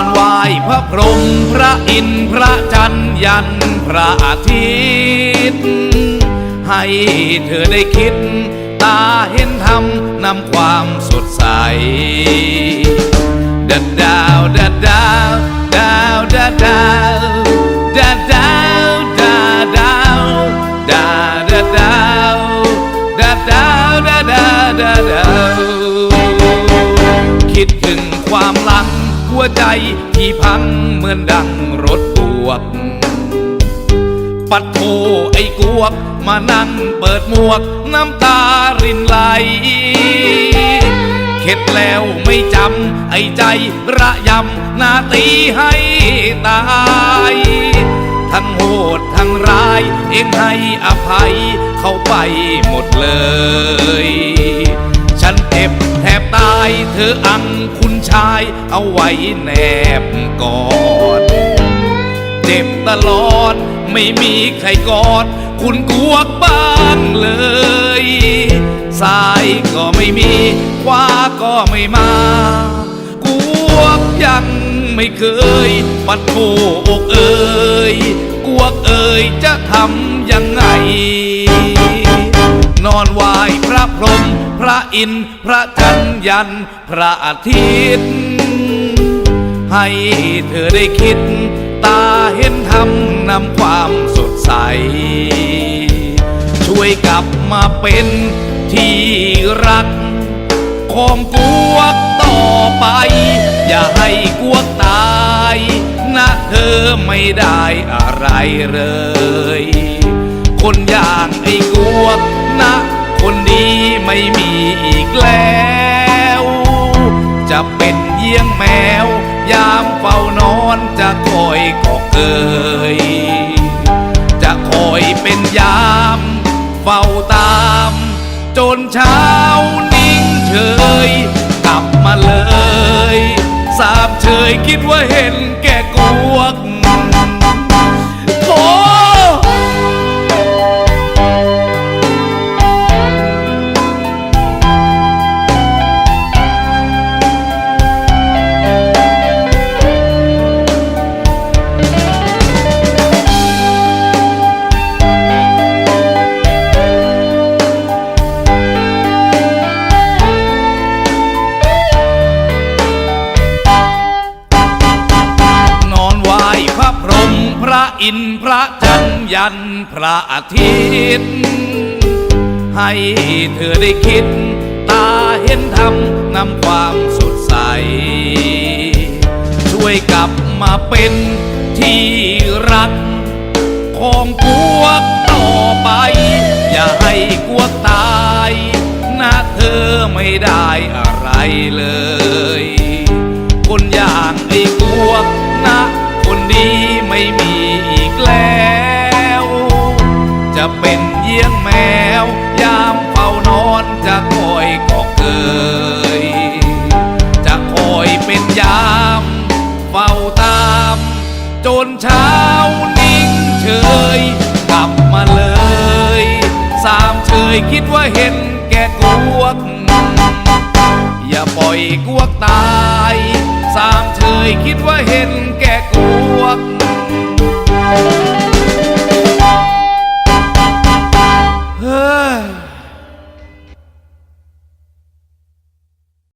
อนไหว้พระพรหมพระอินทร์พระจันทร์ยันพระอาทิตย์ให้เธอได้คิด ตาเห็นธรรมนำความสดใสดาดาวดาดาวดาวดาดาวดาดาวดาดาวดาดาดาวดาดาวดาดาดาดาวคิดถึงความหลัง วใจที่พังเหมือนดังรถบวก ปัดโทไอ้กวก มานั่งเปิดหมวก น้ำตารินไหล เข็ดแล้วไม่จำ ไอ้ใจระยำนาตีให้ตายทั้งโหดทั้งร้าย เองให้อภัยเขาไปหมดเลย ฉันเจ็บแทบตายเธออังคุณ ชายเอาไว้แนบกอด เจ็บตลอดไม่มีใครกอด คุณกวกบ้างเลยซ้ายก็ไม่มีขวาก็ไม่มากวกยังไม่เคย ปัดโถอกเอ่ยกวกเอ่ยจะทำยังไง นอนไหวพระพรหม พระอินทร์พระจันทร์ยัน พระอาทิตย์ ให้เธอได้คิด ตาเห็นธรรมนำความสดใส ช่วยกลับมาเป็นที่รักของกวกต่อไป อย่าให้กวกตาย นะเธอไม่ได้อะไรเลย คนอย่างไอ้กวกนะ คนดีไม่มีอีกแล้ว จะเป็นเยี่ยงแมว ยามเฝ้านอนจะคอยกอเกย จะคอยเป็นยามเฝ้าตาม จนเช้านิ่งเฉย กลับมาเลย สาบเฉยคิดว่าเห็นแก ระอินทร์พระจันทร์ยันพระอาทิตย์ ให้เธอได้คิด ตาเห็นธรรมนำความสดใส ช่วยกลับมาเป็นที่รัก ของกวกต่อไป อย่าให้กวกตายนะเธอไม่ได้อะไรเลย คนอย่างไอ้กวกนะคนดีไม่มี คนเช้านิ่งเฉย กลับมาเลย สามเฉยคิดว่าเห็นแก่กวก อย่าปล่อยกวกตาย สามเฉยคิดว่าเห็นแก่